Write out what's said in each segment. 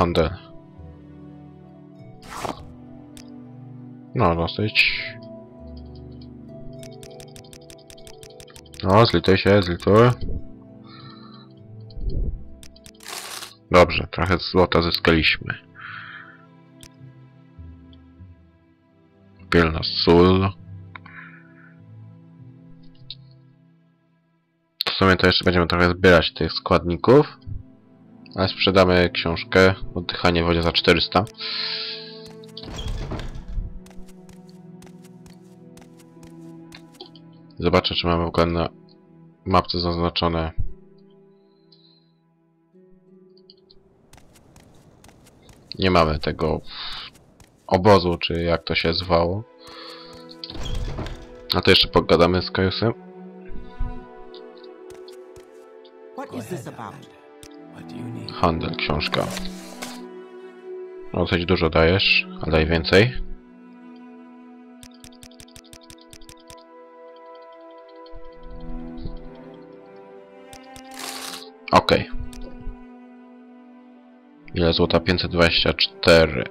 handel. No, dosyć. No, zlituj się, zlituj. Dobrze, trochę złota zyskaliśmy. Pielna sól. W sumie to jeszcze będziemy trochę zbierać tych składników. Ale sprzedamy książkę Oddychanie wodzie za 400. Zobaczę, czy mamy w ogóle na mapce zaznaczone Nie mamy tego obozu, czy jak to się zwało. A to jeszcze pogadamy z Kajusem. What is this about? Handel, książka. Coś dużo dajesz, ale daj więcej. Okej. Ile złota? 524.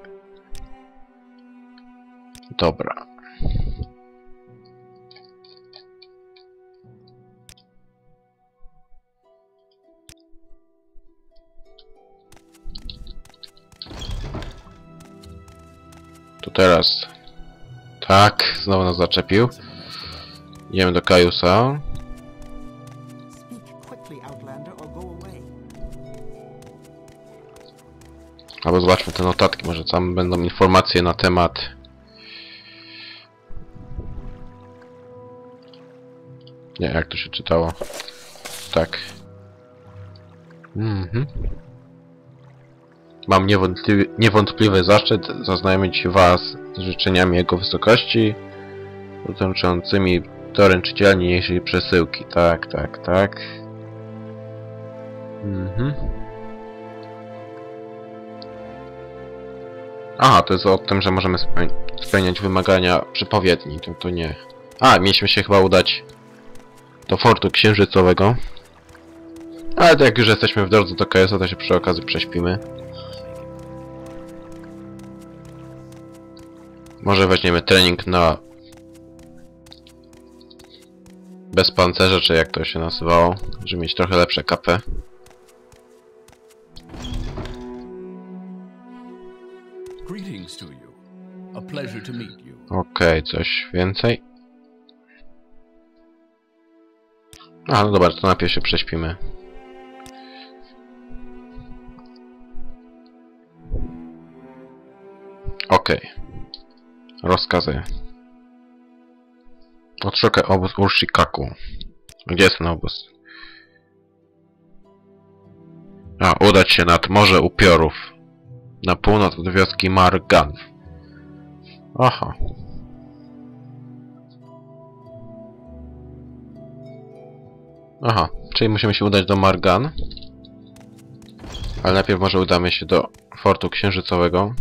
Dobra. To teraz. Tak, znowu nas zaczepił. Idziemy do Kajusa. Albo zobaczmy te notatki, może tam będą informacje na temat... Nie, jak to się czytało? Tak. Mhm. Mam niewątpliwy, niewątpliwy zaszczyt zaznajomić Was z życzeniami Jego Wysokości dotyczącymi doręczyciela niniejszej przesyłki. Tak, tak, tak. Mhm. Aha, to jest o tym, że możemy speł- spełniać wymagania przepowiedni. To, to nie. A, mieliśmy się chyba udać do fortu księżycowego. Ale to jak już jesteśmy w drodze do KS, to się przy okazji prześpimy. Może weźmiemy trening na bez pancerza, czy jak to się nazywało, żeby mieć trochę lepsze you. Okej, coś więcej. A, no dobra, to najpierw się prześpimy. Rozkazy. Odszukaj obóz Urshikaku. Gdzie jest ten obóz? A, udać się nad Morze Upiorów. Na północ od wioski Margan. Aha. Aha, czyli musimy się udać do Margan. Ale najpierw może udamy się do Fortu Księżycowego.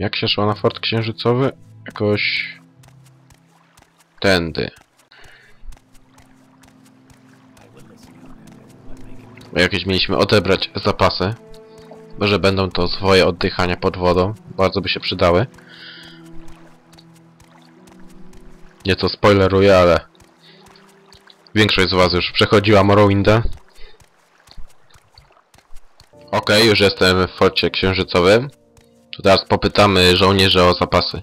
Jak się szło na Fort Księżycowy? Jakoś... Tędy. Jakieś mieliśmy odebrać zapasy. Może będą to swoje oddychania pod wodą. Bardzo by się przydały. Nieco spoileruję, ale... Większość z was już przechodziła Morrowinda. Okej, już jestem w forcie księżycowym. To teraz popytamy żołnierzy o zapasy.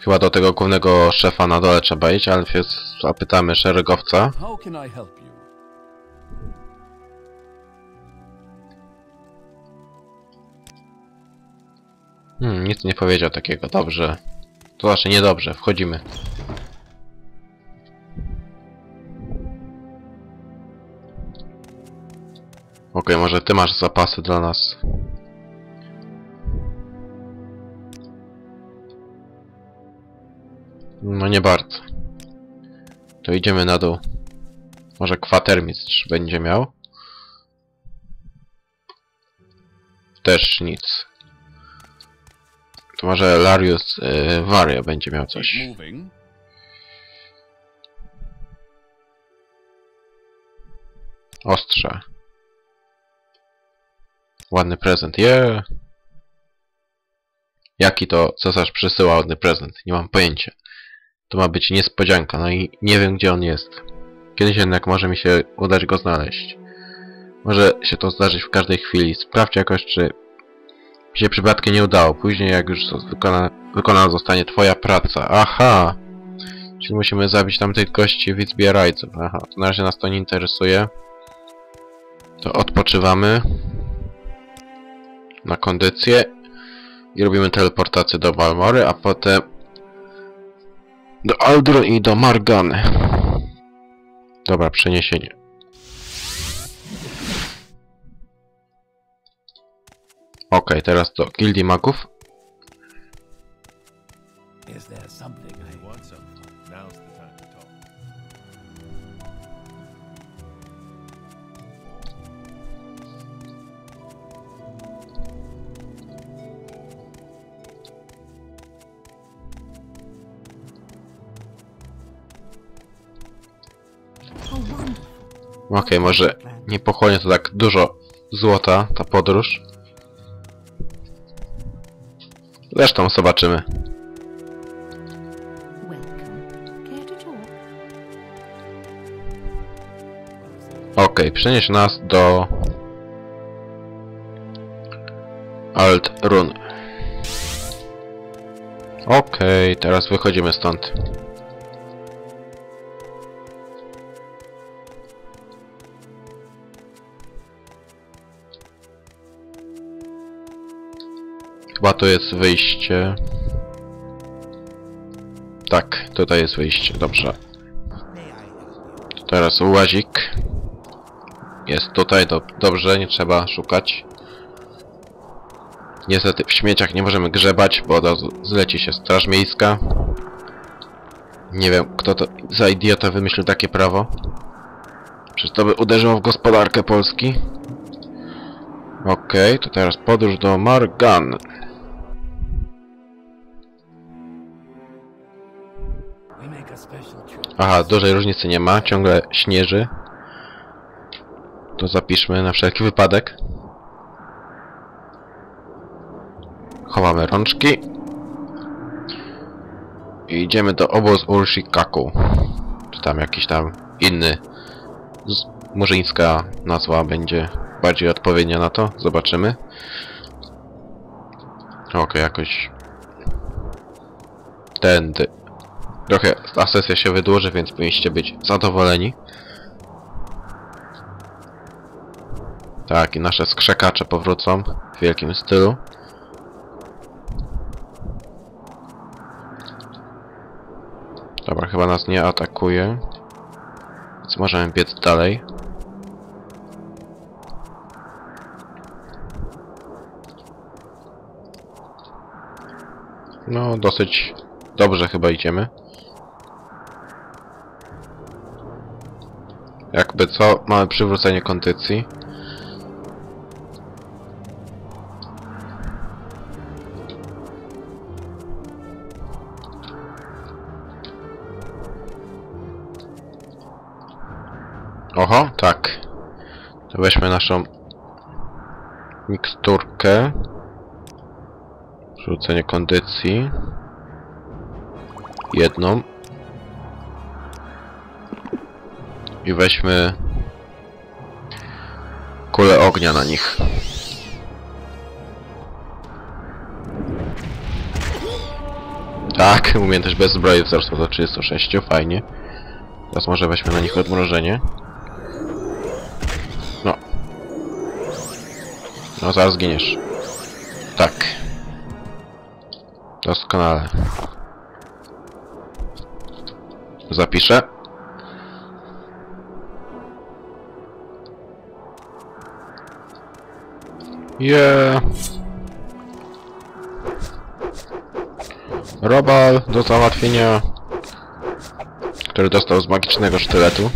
Chyba do tego głównego szefa na dole trzeba iść, ale więc zapytamy szeregowca. Hmm, nic nie powiedział takiego. Dobrze. To znaczy niedobrze. Wchodzimy. Okej, okay, może ty masz zapasy dla nas. No nie bardzo. To idziemy na dół. Może kwatermistrz będzie miał? Też nic. To może Larius yy, będzie miał coś. Ostrze. Ładny prezent, yeah. Jaki to cesarz przysyła ładny prezent? Nie mam pojęcia. To ma być niespodzianka, no i nie wiem gdzie on jest. Kiedyś jednak może mi się udać go znaleźć. Może się to zdarzyć w każdej chwili. Sprawdź jakoś, czy mi się przypadkiem nie udało. Później jak już wykona, wykonana zostanie twoja praca. Aha! Czyli musimy zabić tamtych gości i zbierajców. Aha, na razie nas to nie interesuje. To odpoczywamy. Na kondycję. I robimy teleportację do Balmory, a potem do Aldro i do Margany. Dobra, przeniesienie. Okej, teraz do Gildii Magów. Is there Okej, może nie pochłonie to tak dużo złota, ta podróż. Zresztą zobaczymy. Okej, przenieś nas do... Alt Run. Okej, teraz wychodzimy stąd. Chyba tu jest wyjście. Tak, tutaj jest wyjście, dobrze. Teraz łazik. Jest tutaj, do, dobrze, nie trzeba szukać. Niestety w śmieciach nie możemy grzebać, bo zleci się straż miejska. Nie wiem, kto to za idiota wymyślił takie prawo. Przecież to by uderzyło w gospodarkę Polski. Okej, to teraz podróż do Margan. Aha, dużej różnicy nie ma, ciągle śnieży. To zapiszmy na wszelki wypadek. Chowamy rączki. I idziemy do obozu Urshikaku. Czy tam jakiś tam inny murzyńska nazwa będzie bardziej odpowiednia na to? Zobaczymy. Okej, jakoś... Tędy. Trochę ta sesja się wydłuży, więc powinniście być zadowoleni. Tak, i nasze skrzekacze powrócą w wielkim stylu. Dobra, chyba nas nie atakuje. Więc możemy biec dalej. No, dosyć dobrze chyba idziemy. Jakby co, mamy przywrócenie kondycji. Oho, tak. To weźmy naszą miksturkę. Przywrócenie kondycji. Jedną. I weźmy kulę ognia na nich. Tak, umiejętność bez zbroi wzrosła do 36, fajnie. Teraz może weźmy na nich odmrożenie. No. No, zaraz zginiesz. Tak. Doskonale. Zapiszę. Yeah. Robal do załatwienia, który dostał z magicznego sztyletu.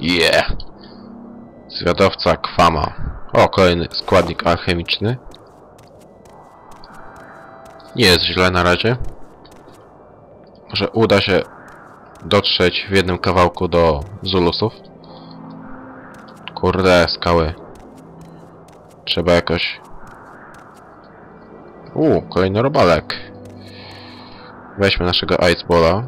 Yeah. Zwiadowca Kwama. O, kolejny składnik alchemiczny. Nie jest źle na razie. Może uda się dotrzeć w jednym kawałku do Zulusów. Kurde, skały. Trzeba jakoś... Uuu, kolejny robalek. Weźmy naszego Iceballa.